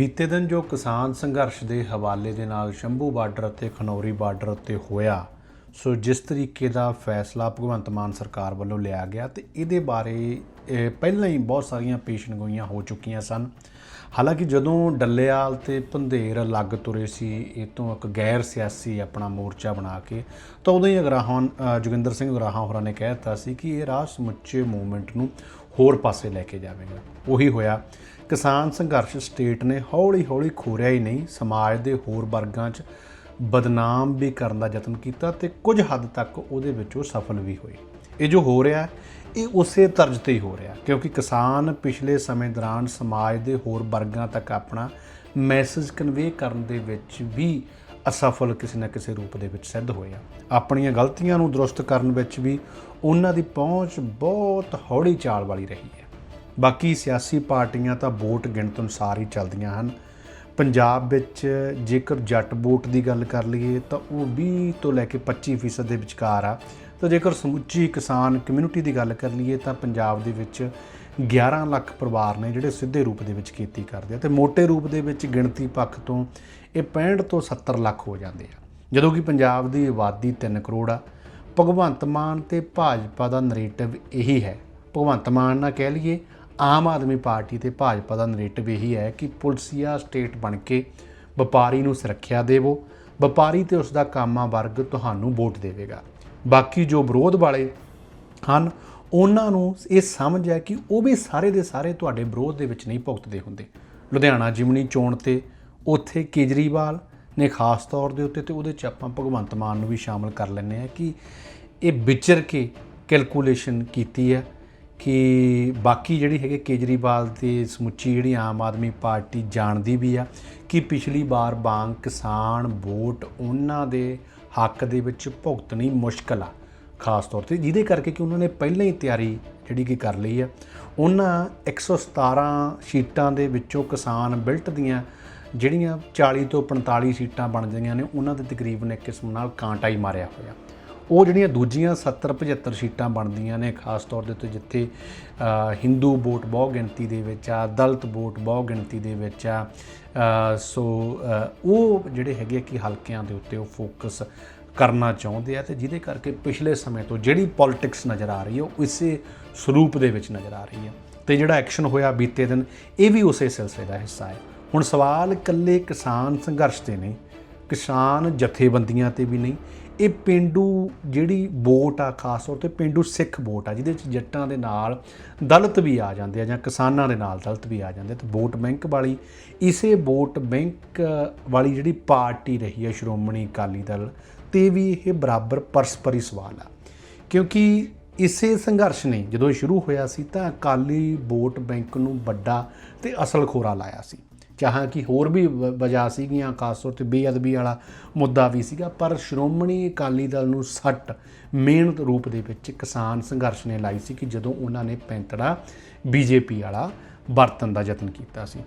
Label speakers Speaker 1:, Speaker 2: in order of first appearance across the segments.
Speaker 1: ਬੀਤੇ ਦਿਨ ਜੋ ਕਿਸਾਨ ਸੰਘਰਸ਼ ਦੇ ਹਵਾਲੇ ਦੇ ਨਾਲ ਸ਼ੰਭੂ ਬਾਰਡਰ ਅਤੇ ਖਨੌਰੀ ਬਾਰਡਰ ਉੱਤੇ ਹੋਇਆ, ਸੋ ਜਿਸ ਤਰੀਕੇ ਦਾ ਫੈਸਲਾ ਭਗਵੰਤ ਮਾਨ ਸਰਕਾਰ ਵੱਲੋਂ ਲਿਆ ਗਿਆ ਤੇ ਇਹਦੇ ਬਾਰੇ ਪਹਿਲਾਂ ਹੀ ਬਹੁਤ ਸਾਰੀਆਂ ਪੇਸ਼ਨਗੋਈਆਂ ਹੋ ਚੁੱਕੀਆਂ ਸਨ। ਹਾਲਾਂਕਿ ਜਦੋਂ ਡੱਲੇਆਲ ਤੇ ਪੰਧੇਰ ਲੱਗ ਤੁਰੇ ਸੀ, ਇਹ ਤੋਂ ਇੱਕ ਗੈਰ ਸਿਆਸੀ ਆਪਣਾ ਮੋਰਚਾ ਬਣਾ ਕੇ, ਤਾਂ ਉਦੋਂ ਹੀ ਅਗਰਾਹਾਂ ਜੋਗਿੰਦਰ ਸਿੰਘ ਅਗਰਾਹਾਂ ਹੋਰਾਂ ਨੇ ਕਹਿ ਦਿੱਤਾ ਸੀ ਕਿ ਇਹ ਰਾਹ ਸਮੁੱਚੇ ਮੂਵਮੈਂਟ ਨੂੰ ਹੋਰ ਪਾਸੇ ਲੈ ਕੇ ਜਾਵੇਗਾ। ਉਹੀ ਹੋਇਆ। ਕਿਸਾਨ ਸੰਘਰਸ਼ ਸਟੇਟ ਨੇ ਹੌਲੀ ਹੌਲੀ ਖੋਰਿਆ ਹੀ ਨਹੀਂ, ਸਮਾਜ ਦੇ ਹੋਰ ਵਰਗਾਂ 'ਚ ਬਦਨਾਮ ਵੀ ਕਰਨ ਦਾ ਯਤਨ ਕੀਤਾ ਤੇ ਕੁਝ ਹੱਦ ਤੱਕ ਉਹਦੇ ਵਿੱਚ ਉਹ ਸਫਲ ਵੀ ਹੋਏ। ਇਹ ਜੋ ਹੋ ਰਿਹਾ, ਇਹ ਉਸੇ ਤਰਜ਼ ਤੇ ਹੀ ਹੋ ਰਿਹਾ, ਕਿਉਂਕਿ ਕਿਸਾਨ ਪਿਛਲੇ ਸਮੇਂ ਦੌਰਾਨ ਸਮਾਜ ਦੇ ਹੋਰ ਵਰਗਾਂ ਤੱਕ ਆਪਣਾ ਮੈਸੇਜ ਕਨਵੇ ਕਰਨ ਦੇ ਵਿੱਚ ਵੀ ਅਸਫਲ ਕਿਸੇ ਨਾ ਕਿਸੇ ਰੂਪ ਦੇ ਵਿੱਚ ਸਿੱਧ ਹੋਏ ਆ। ਆਪਣੀਆਂ ਗਲਤੀਆਂ ਨੂੰ ਦਰੁਸਤ ਕਰਨ ਵਿੱਚ ਵੀ ਉਹਨਾਂ ਦੀ ਪਹੁੰਚ ਬਹੁਤ ਹੌਲੀ ਚਾਲ ਵਾਲੀ ਰਹੀ ਹੈ। ਬਾਕੀ ਸਿਆਸੀ ਪਾਰਟੀਆਂ ਤਾਂ ਵੋਟ ਗਿਣਤ ਅਨੁਸਾਰ ਹੀ ਚੱਲਦੀਆਂ ਹਨ। ਪੰਜਾਬ ਵਿੱਚ ਜੇਕਰ ਜੱਟ ਵੋਟ ਦੀ ਗੱਲ ਕਰ ਲਈਏ ਤਾਂ ਉਹ 20 ਤੋਂ ਲੈ ਕੇ 25% ਦੇ ਵਿਚਕਾਰ ਆ। ਤਾਂ ਜੇਕਰ ਸਮੁੱਚੀ ਕਿਸਾਨ ਕਮਿਊਨਿਟੀ ਦੀ ਗੱਲ ਕਰ ਲਈਏ ਤਾਂ ਪੰਜਾਬ ਦੇ ਵਿੱਚ 11 ਲੱਖ ਪਰਿਵਾਰ ਨੇ ਜਿਹੜੇ ਸਿੱਧੇ ਰੂਪ ਦੇ ਵਿੱਚ ਖੇਤੀ ਕਰਦੇ ਆ ਤੇ ਮੋٹے ਰੂਪ ਦੇ ਵਿੱਚ ਗਿਣਤੀ ਪੱਖ ਤੋਂ ਇਹ 65 ਤੋਂ 70 ਲੱਖ ਹੋ ਜਾਂਦੇ ਆ। ਜਦੋਂ ਕਿ ਪੰਜਾਬ ਦੀ ਆਬਾਦੀ 3 ਕਰੋੜ ਆ। ਭਗਵੰਤ ਮਾਨ ਤੇ ਭਾਜਪਾ ਦਾ ਨਰੇਟਿਵ ਇਹੀ ਹੈ। ਭਗਵੰਤ ਮਾਨ ਨਾਲ ਕਹਿ ਲਈਏ ਆਮ ਆਦਮੀ ਪਾਰਟੀ ਤੇ ਭਾਜਪਾ ਦਾ ਨਰੇਟਿਵ ਇਹੀ ਹੈ ਕਿ ਪੁਲਸੀਆ ਸਟੇਟ ਬਣ ਕੇ ਵਪਾਰੀ ਨੂੰ ਸੁਰੱਖਿਆ ਦੇਵੋ। ਵਪਾਰੀ ਤੇ ਉਸ ਦਾ ਕਾਮਾ ਵਰਗ ਤੁਹਾਨੂੰ ਵੋਟ ਦੇਵੇਗਾ। ਬਾਕੀ ਜੋ ਵਿਰੋਧ ਵਾਲੇ ਹਨ, ਉਹਨਾਂ ਨੂੰ ਇਹ ਸਮਝ ਹੈ ਕਿ ਉਹ ਵੀ ਸਾਰੇ ਦੇ ਸਾਰੇ ਤੁਹਾਡੇ ਵਿਰੋਧ ਦੇ ਵਿੱਚ ਨਹੀਂ ਭੁਗਤਦੇ ਹੁੰਦੇ। ਲੁਧਿਆਣਾ ਜਿਮਨੀ ਚੋਣ ਤੇ ਉੱਥੇ ਕੇਜਰੀਵਾਲ ਨੇ ਖਾਸ ਤੌਰ ਦੇ ਉੱਤੇ ਤੇ ਉਹਦੇ ਚ ਆਪਾਂ ਭਗਵੰਤ ਮਾਨ ਨੂੰ ਵੀ ਸ਼ਾਮਲ ਕਰ ਲੈਂਦੇ ਆ ਕਿ ਇਹ ਵਿਚਰ ਕੇ ਕੈਲਕੂਲੇਸ਼ਨ ਕੀਤੀ ਹੈ। ਕਿ ਬਾਕੀ ਜਿਹੜੀ ਹੈਗੇ ਕੇਜਰੀਵਾਲ ਤੇ ਸਮੁੱਚੀ ਜਿਹੜੀ ਆਮ ਆਦਮੀ ਪਾਰਟੀ ਜਾਣਦੀ ਵੀ ਆ ਕਿ ਪਿਛਲੀ ਵਾਰ ਵਾਂਗ ਕਿਸਾਨ ਵੋਟ ਉਹਨਾਂ ਦੇ ਹੱਕ ਦੇ ਵਿੱਚ ਭੁਗਤਣੀ ਮੁਸ਼ਕਲ ਆ। ਖਾਸ ਤੌਰ ਤੇ ਜਿਹਦੇ ਕਰਕੇ ਕਿ ਉਹਨਾਂ ਨੇ ਪਹਿਲਾਂ ਹੀ ਤਿਆਰੀ ਜਿਹੜੀ ਕਿ ਕਰ ਲਈ ਆ। ਉਹਨਾਂ 117 ਸੀਟਾਂ ਦੇ ਵਿੱਚੋਂ ਕਿਸਾਨ ਬਿਲਟ ਦੀਆਂ ਜਿਹੜੀਆਂ 40 ਤੋਂ 45 ਸੀਟਾਂ ਬਣ ਜਾਂਦੀਆਂ ਨੇ, ਉਹਨਾਂ ਦੇ ਤਕਰੀਬਨ ਇੱਕ ਕਿਸਮ ਨਾਲ ਕਾਂਟਾ ਹੀ ਮਾਰਿਆ ਹੋਇਆ। ਉਹ ਜਿਹੜੀਆਂ ਦੂਜੀਆਂ 70 75 ਸੀਟਾਂ ਬਣਦੀਆਂ ਨੇ, ਖਾਸ ਤੌਰ ਦੇ ਉੱਤੇ ਜਿੱਥੇ ਹਿੰਦੂ ਵੋਟ ਬਹੁ ਗਿਣਤੀ ਦੇ ਵਿੱਚ ਆ, ਦਲਿਤ ਵੋਟ ਬਹੁ ਗਿਣਤੀ ਦੇ ਵਿੱਚ ਆ ਸੋ ਉਹ ਜਿਹੜੇ ਹੈਗੇ ਆ ਕਿ ਹਲਕਿਆਂ ਦੇ ਉੱਤੇ ਉਹ ਫੋਕਸ ਕਰਨਾ ਚਾਹੁੰਦੇ ਆ ਤੇ ਜਿਹਦੇ ਕਰਕੇ ਪਿਛਲੇ ਸਮੇਂ ਤੋਂ ਜਿਹੜੀ ਪੋਲਿਟਿਕਸ ਨਜ਼ਰ ਆ ਰਹੀ ਹੈ ਉਹ ਇਸੇ ਸਰੂਪ ਦੇ ਵਿੱਚ ਨਜ਼ਰ ਆ ਰਹੀ ਹੈ ਤੇ ਜਿਹੜਾ ਐਕਸ਼ਨ ਹੋਇਆ ਬੀਤੇ ਦਿਨ, ਇਹ ਵੀ ਉਸੇ ਸਿਲਸਿਲੇ ਦਾ ਹਿੱਸਾ ਹੈ। ਹੁਣ ਸਵਾਲ ਇਕੱਲੇ ਕਿਸਾਨ ਸੰਘਰਸ਼ ਤੇ ਨਹੀਂ, ਕਿਸਾਨ ਜਥੇਬੰਦੀਆਂ ਤੇ ਵੀ ਨਹੀਂ ਇਹ ਪਿੰਡੂ ਜਿਹੜੀ ਵੋਟ ਆ, ਖਾਸ ਤੌਰ ਤੇ ਪਿੰਡੂ ਸਿੱਖ ਵੋਟ ਆ, ਜਿਹਦੇ ਵਿੱਚ ਜੱਟਾਂ ਦੇ ਨਾਲ ਦਲਿਤ ਵੀ ਆ ਜਾਂਦੇ ਆ ਜਾਂ ਕਿਸਾਨਾਂ ਦੇ ਨਾਲ ਦਲਿਤ ਵੀ ਆ ਜਾਂਦੇ ਆ, ਤੇ ਵੋਟ ਬੈਂਕ ਵਾਲੀ, ਇਸੇ ਵੋਟ ਬੈਂਕ ਵਾਲੀ ਜਿਹੜੀ ਪਾਰਟੀ ਰਹੀ ਹੈ ਸ਼੍ਰੋਮਣੀ ਅਕਾਲੀ ਦਲ, ਤੇ ਵੀ ਇਹ ਬਰਾਬਰ ਪਰਸਪਰੀ ਸਵਾਲ ਆ। ਕਿਉਂਕਿ ਇਸੇ ਸੰਘਰਸ਼ ਨੇ ਜਦੋਂ ਇਹ ਸ਼ੁਰੂ ਹੋਇਆ ਸੀ ਤਾਂ ਅਕਾਲੀ ਵੋਟ ਬੈਂਕ ਨੂੰ ਵੱਡਾ ਤੇ ਅਸਲ ਖੋਰਾ ਲਾਇਆ ਸੀ। ਚਾਹਾਂ ਕਿ ਹੋਰ ਵੀ ਵ- ਵਜ੍ਹਾ ਸੀਗੀਆਂ, ਖਾਸ ਤੌਰ ਤੇ ਬੇਅਦਬੀ ਵਾਲਾ ਮੁੱਦਾ ਵੀ ਸੀਗਾ, ਪਰ ਸ਼੍ਰੋਮਣੀ ਅਕਾਲੀ ਦਲ ਨੂੰ ਸੱਟ ਮੇਨ ਰੂਪ ਦੇ ਵਿੱਚ ਕਿਸਾਨ ਸੰਘਰਸ਼ ਨੇ ਲਾਈ ਸੀ ਕਿ ਜਦੋਂ ਉਹਨਾਂ ਨੇ ਪੈਂਤੜਾ ਬੀਜੇਪੀ ਵਾਲਾ ਵਰਤਨ ਦਾ ਯਤਨ ਕੀਤਾ ਸੀ।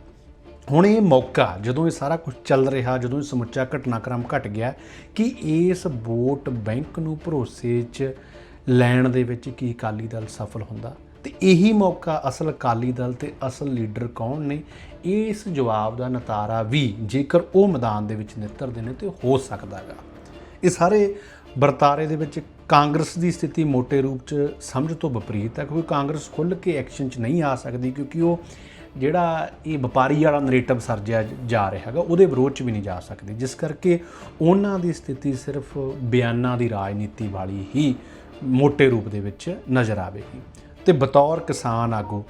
Speaker 1: ਹੁਣ ਇਹ ਮੌਕਾ, ਜਦੋਂ ਇਹ ਸਾਰਾ ਕੁਝ ਚੱਲ ਰਿਹਾ, ਜਦੋਂ ਇਹ ਸਮੁੱਚਾ ਘਟਨਾਕ੍ਰਮ ਘਟ ਗਿਆ, ਕਿ ਇਸ ਵੋਟ ਬੈਂਕ ਨੂੰ ਭਰੋਸੇ 'ਚ ਲੈਣ ਦੇ ਵਿੱਚ ਕੀ ਅਕਾਲੀ ਦਲ ਸਫਲ ਹੁੰਦਾ? ਤੇ ਇਹੀ ਮੌਕਾ ਅਸਲ ਅਕਾਲੀ ਦਲ ਤੇ ਅਸਲ ਲੀਡਰ ਕੌਣ ਨੇ? ਇਸ ਜਵਾਬ ਦਾ ਨਤਾਰਾ ਵੀ ਜੇਕਰ ਉਹ ਮੈਦਾਨ ਦੇ ਵਿੱਚ ਨਿਤਰਦੇ ਨੇ ਤੇ ਹੋ ਸਕਦਾ ਹੈਗਾ ਇਹ ਸਾਰੇ ਵਰਤਾਰੇ ਦੇ ਵਿੱਚ ਕਾਂਗਰਸ ਦੀ ਸਥਿਤੀ ਮੋٹے ਰੂਪ 'ਚ ਸਮਝ ਤੋਂ ਵਿਪਰੀਤ ਹੈ, ਕਿਉਂਕਿ ਕਾਂਗਰਸ ਖੁੱਲ ਕੇ ਐਕਸ਼ਨ 'ਚ ਨਹੀਂ ਆ ਸਕਦੀ, ਕਿਉਂਕਿ ਉਹ ਜਿਹੜਾ ਇਹ ਵਪਾਰੀ ਵਾਲਾ ਨੈਰੇਟਿਵ ਸਰਜਿਆ ਜਾ ਰਿਹਾ ਹੈਗਾ, ਉਹਦੇ ਵਿਰੋਧ 'ਚ ਵੀ ਨਹੀਂ ਜਾ ਸਕਦੀ। ਜਿਸ ਕਰਕੇ ਉਹਨਾਂ ਦੀ ਸਥਿਤੀ ਸਿਰਫ ਬਿਆਨਾਂ ਦੀ ਰਾਜਨੀਤੀ ਵਾਲੀ ਹੀ ਮੋٹے ਰੂਪ ਦੇ ਵਿੱਚ ਨਜ਼ਰ ਆਵੇਗੀ। ਤੇ ਬਤੌਰ ਕਿਸਾਨ ਆਗੂ,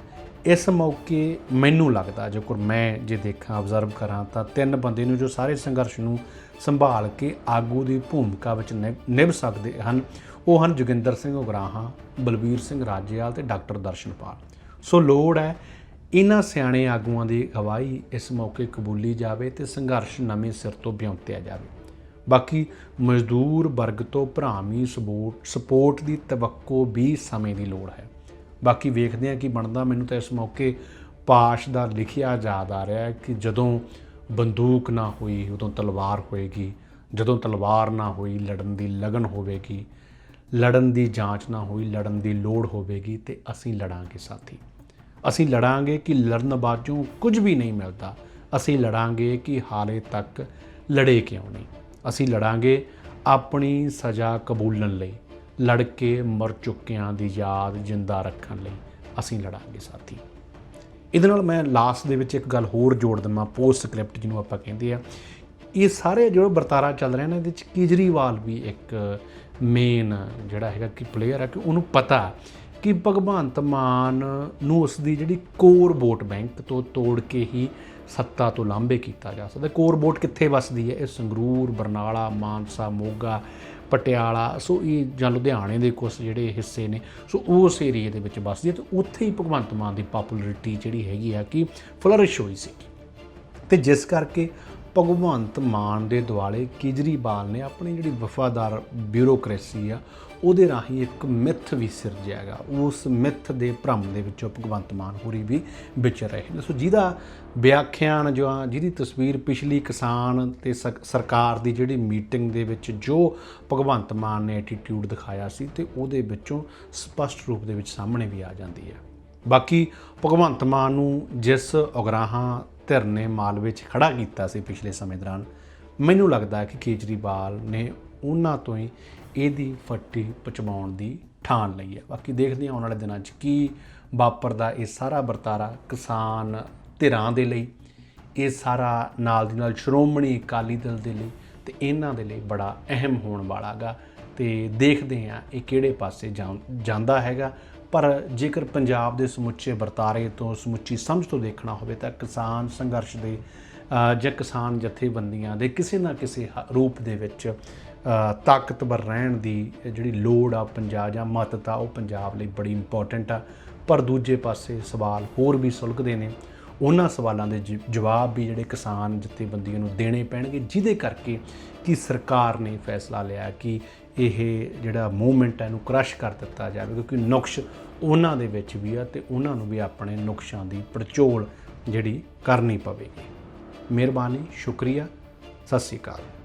Speaker 1: ਇਸ ਮੌਕੇ ਮੈਨੂੰ ਲੱਗਦਾ ਜੇਕਰ ਮੈਂ ਜੇ ਦੇਖਾਂ ਆਬਜ਼ਰਵ ਕਰਾਂ, ਤਾਂ ਤਿੰਨ ਬੰਦੇ ਨੂੰ ਜੋ ਸਾਰੇ ਸੰਘਰਸ਼ ਨੂੰ ਸੰਭਾਲ ਕੇ ਆਗੂ ਦੀ ਭੂਮਿਕਾ ਵਿੱਚ ਨਿਭ- ਨਿਭ ਸਕਦੇ ਹਨ, ਉਹ ਹਨ ਜੋਗਿੰਦਰ ਸਿੰਘ ਉਗਰਾਹਾਂ, ਬਲਬੀਰ ਸਿੰਘ ਰਾਜੇਵਾਲ ਤੇ ਡਾਕਟਰ ਦਰਸ਼ਨਪਾਲ। ਸੋ ਲੋੜ ਹੈ ਇਹਨਾਂ ਸਿਆਣੇ ਆਗੂਆਂ ਦੀ ਅਗਵਾਈ ਇਸ ਮੌਕੇ ਕਬੂਲੀ ਜਾਵੇ ਤੇ ਸੰਘਰਸ਼ ਨਵੇਂ ਸਿਰ ਤੋਂ ਵਿਉਂਤਿਆ ਜਾਵੇ। ਬਾਕੀ ਮਜ਼ਦੂਰ ਵਰਗ ਤੋਂ ਭਰਾਵੀਂ ਸਪੋਰਟ ਸਪੋਰਟ ਦੀ ਤਵੱਕੋ ਵੀ ਸਮੇਂ ਦੀ ਲੋੜ ਹੈ। ਬਾਕੀ ਵੇਖਦੇ ਹਾਂ ਕੀ ਬਣਦਾ। ਮੈਨੂੰ ਤਾਂ ਇਸ ਮੌਕੇ ਪਾਸ਼ ਦਾ ਲਿਖਿਆ ਯਾਦ ਆ ਰਿਹਾ ਹੈ ਕਿ ਜਦੋਂ ਬੰਦੂਕ ਨਾ ਹੋਈ, ਉਦੋਂ ਤਲਵਾਰ ਹੋਏਗੀ। ਜਦੋਂ ਤਲਵਾਰ ਨਾ ਹੋਈ, ਲੜਨ ਦੀ ਲਗਨ ਹੋਵੇਗੀ। ਲੜਨ ਦੀ ਜਾਂਚ ਨਾ ਹੋਈ, ਲੜਨ ਦੀ ਲੋੜ ਹੋਵੇਗੀ ਤੇ ਅਸੀਂ ਲੜਾਂਗੇ ਸਾਥੀ। ਅਸੀਂ ਲੜਾਂਗੇ ਕਿ ਲੜਨ ਬਾਝੋਂ ਕੁਝ ਵੀ ਨਹੀਂ ਮਿਲਦਾ। ਅਸੀਂ ਲੜਾਂਗੇ ਕਿ ਹਾਲੇ ਤੱਕ ਲੜੇ ਕਿਉਂ ਨਹੀਂ। ਅਸੀਂ ਲੜਾਂਗੇ ਆਪਣੀ ਸਜ਼ਾ ਕਬੂਲਣ ਲਈ। ਲੜ ਕੇ ਮਰ ਚੁੱਕਿਆਂ ਦੀ ਯਾਦ ਜਿੰਦਾ ਰੱਖਣ ਲਈ ਅਸੀਂ ਲੜਾਂਗੇ ਸਾਥੀ। ਇਹਦੇ ਨਾਲ ਮੈਂ ਲਾਸਟ ਦੇ ਵਿੱਚ ਇੱਕ ਗੱਲ ਹੋਰ ਜੋੜ ਦਵਾਂ ਪੋਸਟ ਸਕ੍ਰਿਪਟ ਜਿਹਨੂੰ ਆਪਾਂ ਕਹਿੰਦੇ ਆ। ਇਹ ਸਾਰੇ ਜੋ ਵਰਤਾਰਾ ਚੱਲ ਰਿਹਾ ਨਾ, ਇਹਦੇ ਵਿੱਚ ਕੇਜਰੀਵਾਲ ਵੀ ਇੱਕ ਮੇਨ ਜਿਹੜਾ ਹੈਗਾ ਕਿ ਪਲੇਅਰ ਹੈ ਕਿ ਉਹਨੂੰ ਪਤਾ ਕਿ ਭਗਵੰਤ ਮਾਨ ਨੂੰ ਉਸ ਦੀ ਜਿਹੜੀ ਕੋਰ ਵੋਟ ਬੈਂਕ ਤੋਂ ਤੋੜ ਕੇ ਹੀ ਸੱਤਾ ਤੋਂ ਲਾਂਭੇ ਕੀਤਾ ਜਾ ਸਕਦਾ। ਕੋਰ ਵੋਟ ਕਿੱਥੇ ਵੱਸਦੀ ਹੈ? ਇਹ ਸੰਗਰੂਰ, ਬਰਨਾਲਾ, ਮਾਨਸਾ, ਮੋਗਾ ਪਟਿਆਲਾ, ਸੋ ਇਹ ਜਾਂ ਲੁਧਿਆਣੇ ਦੇ ਕੁਝ ਜਿਹੜੇ ਹਿੱਸੇ ਨੇ, ਸੋ ਉਸ ਏਰੀਏ ਦੇ ਵਿੱਚ ਵੱਸਦੀ ਹੈ ਤੇ ਉੱਥੇ ਹੀ ਭਗਵੰਤ ਮਾਨ ਦੀ ਪਪੂਲੈਰਿਟੀ ਜਿਹੜੀ ਹੈਗੀ ਆ ਕਿ ਫਲਰਿਸ਼ ਹੋਈ ਸੀ। ਤੇ ਜਿਸ ਕਰਕੇ ਭਗਵੰਤ ਮਾਨ ਦੇ ਦੁਆਲੇ ਕੇਜਰੀਵਾਲ ਨੇ ਆਪਣੀ ਜਿਹੜੀ ਵਫਾਦਾਰ ਬਿਊਰੋਕ੍ਰੇਸੀ ਆ ਉਹਦੇ ਰਾਹੀਂ ਇੱਕ ਮਿੱਥ ਵੀ ਸਿਰਜਿਆਗਾ ਉਸ ਮਿੱਥ ਦੇ ਭ੍ਰਮ ਦੇ ਵਿੱਚੋਂ ਭਗਵੰਤ ਮਾਨ ਹੋਰੀ ਵੀ ਵਿਚਰ ਰਹੇ ਨੇ। ਸੋ ਜਿਹਦਾ ਵਿਆਖਿਆਨ ਜੋ ਜਿਹਦੀ ਤਸਵੀਰ ਪਿਛਲੀ ਕਿਸਾਨ ਤੇ ਸਰਕਾਰ ਦੀ ਜਿਹੜੀ ਮੀਟਿੰਗ ਦੇ ਵਿੱਚ ਜੋ ਭਗਵੰਤ ਮਾਨ ਨੇ ਐਟੀਟਿਊਡ ਦਿਖਾਇਆ ਸੀ ਤੇ ਉਹਦੇ ਵਿੱਚੋਂ ਸਪਸ਼ਟ ਰੂਪ ਦੇ ਵਿੱਚ ਸਾਹਮਣੇ ਵੀ ਆ ਜਾਂਦੀ ਹੈ। ਬਾਕੀ ਭਗਵੰਤ ਮਾਨ ਨੂੰ ਜਿਸ ਉਗਰਾਹਾਂ ਧਿਰ ਨੇ ਮਾਲਵੇ 'ਚ ਖੜਾ ਕੀਤਾ ਸੀ ਪਿਛਲੇ ਸਮੇਂ ਦੌਰਾਨ, ਮੈਨੂੰ ਲੱਗਦਾ ਕਿ ਕੇਜਰੀਵਾਲ ਨੇ ਉਹਨਾਂ ਤੋਂ ਹੀ ਇਹਦੀ ਫੱਟੀ ਪਚਵਾਉਣ ਦੀ ਠਾਣ ਲਈ ਹੈ। ਬਾਕੀ ਦੇਖਦੇ ਹਾਂ ਆਉਣ ਵਾਲੇ ਦਿਨਾਂ 'ਚ ਕੀ ਵਾਪਰਦਾ ਇਹ ਸਾਰਾ ਵਰਤਾਰਾ ਕਿਸਾਨ ਧਿਰਾਂ ਦੇ ਲਈ, ਇਹ ਸਾਰਾ ਨਾਲ ਦੀ ਨਾਲ ਸ਼੍ਰੋਮਣੀ ਅਕਾਲੀ ਦਲ ਦੇ ਲਈ ਤੇ ਇਹਨਾਂ ਦੇ ਲਈ ਬੜਾ ਅਹਿਮ ਹੋਣ ਵਾਲਾਗਾ ਤੇ ਦੇਖਦੇ ਹਾਂ ਇਹ ਕਿਹੜੇ ਪਾਸੇ ਜਾਂ- ਜਾਂਦਾ ਹੈਗਾ। ਪਰ ਜੇਕਰ ਪੰਜਾਬ ਦੇ ਸਮੁੱਚੇ ਵਰਤਾਰੇ ਤੋਂ, ਸਮੁੱਚੀ ਸਮਝ ਤੋਂ ਦੇਖਣਾ ਹੋਵੇ ਤਾਂ ਕਿਸਾਨ ਸੰਘਰਸ਼ ਦੇ ਜਾਂ ਕਿਸਾਨ ਜਥੇਬੰਦੀਆਂ ਦੇ ਕਿਸੇ ਨਾ ਕਿਸੇ ਹ- ਰੂਪ ਦੇ ਵਿੱਚ ਤਾਕਤਵਰ ਰਹਿਣ ਦੀ ਜਿਹੜੀ ਲੋੜ ਆ ਪੰਜਾਬ ਜਾਂ ਮਹੱਤਤਾ, ਉਹ ਪੰਜਾਬ ਲਈ ਬੜੀ ਇੰਪੋਰਟੈਂਟ ਆ। ਪਰ ਦੂਜੇ ਪਾਸੇ ਸਵਾਲ ਹੋਰ ਵੀ ਸੁਲਝਦੇ ਨੇ। ਉਹਨਾਂ ਸਵਾਲਾਂ ਦੇ ਜਵਾਬ ਵੀ ਜਿਹੜੇ ਕਿਸਾਨ ਜਥੇਬੰਦੀਆਂ ਨੂੰ ਦੇਣੇ ਪੈਣਗੇ, ਜਿਹਦੇ ਕਰਕੇ ਕਿ ਸਰਕਾਰ ਨੇ ਫੈਸਲਾ ਲਿਆ ਕਿ ਇਹ ਜਿਹੜਾ ਮੂਵਮੈਂਟ ਹੈ ਇਹਨੂੰ ਕ੍ਰਸ਼ ਕਰ ਦਿੱਤਾ ਜਾਵੇ। ਕਿਉਂਕਿ ਨੁਕਸ਼ ਉਹਨਾਂ ਦੇ ਵਿੱਚ ਵੀ ਆ ਤੇ ਉਹਨਾਂ ਨੂੰ ਵੀ ਆਪਣੇ ਨੁਕਸ਼ਾਂ ਦੀ ਪੜਚੋਲ ਜਿਹੜੀ ਕਰਨੀ ਪਵੇਗੀ। ਮਿਹਰਬਾਨੀ, ਸ਼ੁਕਰੀਆ। ਸਤਿ ਸ਼੍ਰੀ ਅਕਾਲ।